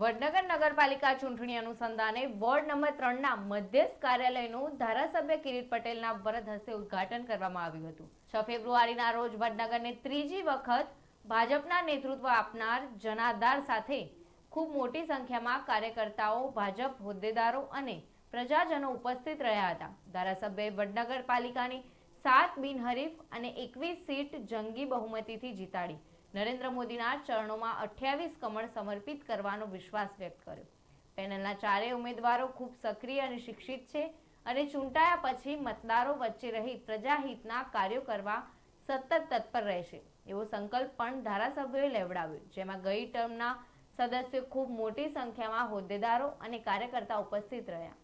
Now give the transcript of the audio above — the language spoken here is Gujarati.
વડનગર નગરપાલિકા ચૂંટણી અનુસંધાને વોર્ડ નંબર ત્રણના મધ્યસ્થ કાર્યાલયનું ધારાસભ્ય કિરીટ પટેલના વરદ હસ્તે ઉદ્ઘાટન કરવામાં આવ્યું હતું. છ ફેબ્રુઆરીના રોજ વડનગરને ત્રીજી વખત ભાજપના નેતૃત્વ આપનાર જનાધાર સાથે ખૂબ મોટી સંખ્યામાં કાર્યકર્તાઓ, ભાજપ હોદ્દેદારો અને પ્રજાજનો ઉપસ્થિત રહ્યા હતા. ધારાસભ્યએ વડનગર પાલિકાની સાત બિનહરીફ અને એકવીસ સીટ જંગી બહુમતીથી જીતાડી. નરેન્દ્ર મોદીના ચરણોમાં અઠ્યાવીસ કમળ સમર્પિત કરવાનો વિશ્વાસ વ્યક્ત કર્યો. પેનલના ચારેય ઉમેદવારો ખૂબ સક્રિય અને શિક્ષિત છે અને ચૂંટાયા પછી મતદારો વચ્ચે રહી પ્રજાહિતના કાર્યો કરવા સતત તત્પર રહેશે. એવો સંકલ્પ પણ ધારાસભ્યોએ લેવડાવ્યો, જેમાં ગઈ ટર્મના સદસ્યો ખૂબ મોટી સંખ્યામાં હોદ્દેદારો અને કાર્યકર્તા ઉપસ્થિત રહ્યા.